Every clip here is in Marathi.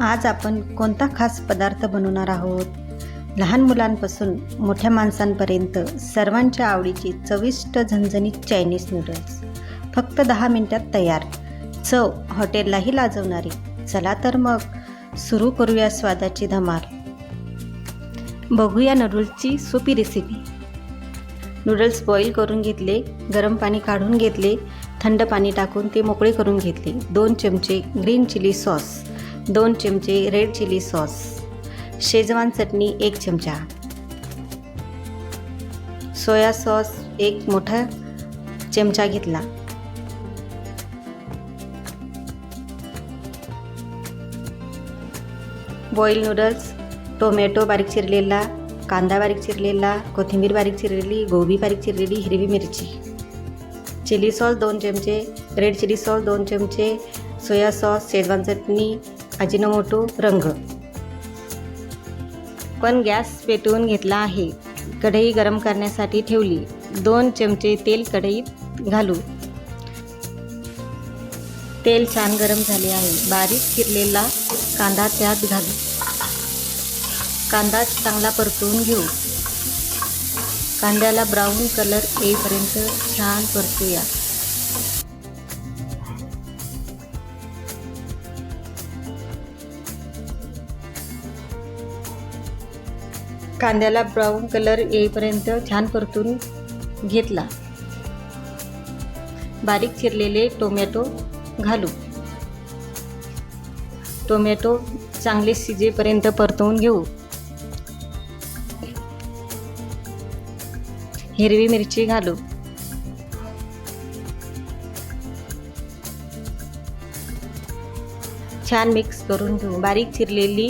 आज आपण कोणता खास पदार्थ बनवणार आहोत? लहान मुलांपासून मोठ्या माणसांपर्यंत सर्वांच्या आवडीची चविष्ट झणझणीत चायनीज नूडल्स फक्त दहा मिनिटात तयार. चव हॉटेललाही लाजवणारी. चला तर मग सुरू करूया स्वादाची धमाल. बघूया नूडल्सची सोपी रेसिपी नूडल्स बॉईल करून घेतले गरम पाणी काढून घेतले थंड पाणी टाकून ते मोकळे करून घेतले. दोन चमचे ग्रीन चिली सॉस दोन चमचे red chilli sauce. Schezwan chutney एक चमचा. सोया सॉस एक मोठा चमचा घेतला. बॉईल नूडल्स टोमॅटो बारीक चिरलेला कांदा बारीक चिरलेला कोथिंबीर बारीक चिरलेली गोबी बारीक चिरलेली हिरवी मिरची. चिली सॉस दोन चमचे रेड चिली सॉस दोन चमचे soya sauce Schezwan chutney Ajinomoto रंग. पण गॅस पेटवून घेतला आहे. कढई गरम करण्यासाठी ठेवली. दोन चमचे तेल कढईत घालू. तेल छान गरम झाले आहे. बारीक चिरलेला कांदा त्यात घालू. कांदा चांगला परतवून घेऊ. कांद्याला ब्राऊन कलर येईपर्यंत छान परतूया. कांद्याला ब्राऊन कलर येईपर्यंत छान परतून घेतला. बारीक चिरलेले टोमॅटो घालू. टोमॅटो चांगले शिजेपर्यंत परतवून घेऊ. हिरवी मिरची घालू. छान मिक्स करून घेऊ. बारीक चिरलेली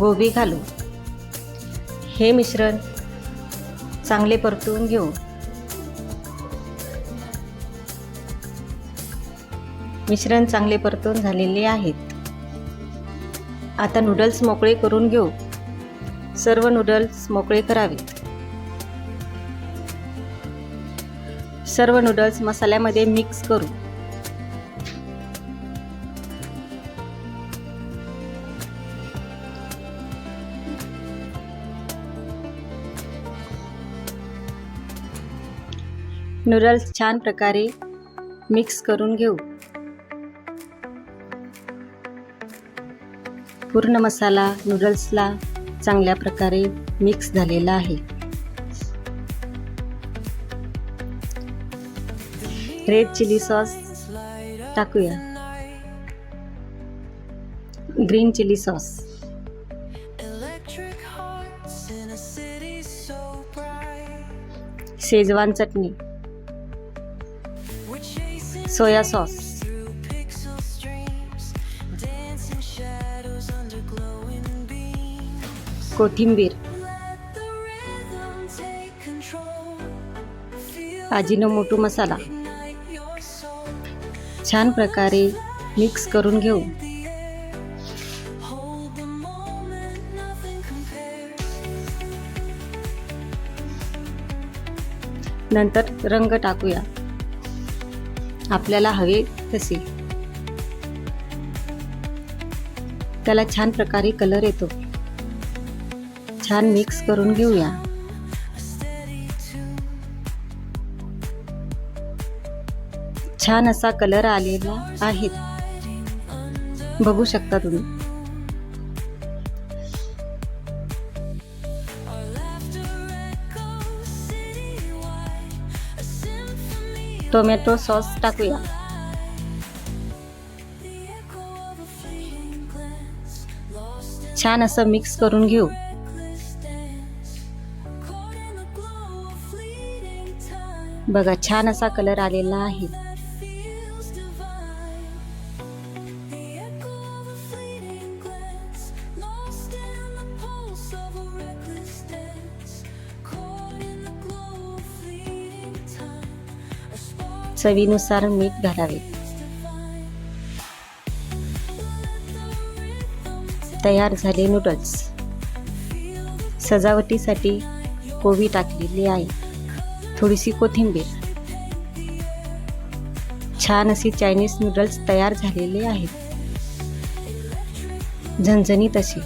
गोबी घालू. हे मिश्रण चांगले परतवून घेऊ. मिश्रण चांगले परतून झालेले आहेत. आता नूडल्स मोकळे करून घेऊ. सर्व नूडल्स मोकळे करावेत. सर्व नूडल्स मसाल्यामध्ये मिक्स करू. नूडल्स छान प्रकारे मिक्स करून घेऊ. पूर्ण मसाला नूडल्सला चांगल्या प्रकारे मिक्स झालेला आहे. रेड चिली सॉस टाकूया green chilli sauce. Schezwan chutney soya sauce through pixel streams, dancing छान प्रकारे मिक्स करून घेऊ. नंतर रंग टाकूया. आपल्याला हवे तसे. त्याला छान प्रकारे कलर येतो. छान मिक्स करून घेऊया. छान असा कलर आलेला आहे बघू शकता तुम्ही. टोमॅटो सॉस टाकूया. छान असं मिक्स करून घेऊ. बघा छान असा कलर आलेला आहे. चवीनुसार मीठ घालावे. तयार झाले नूडल्स सजावटीसाठी कोबी टाकलेली आहे. थोडीशी कोथिंबीर. छान असे चायनीज नूडल्स तयार झालेले आहेत. झणझणीत अशी.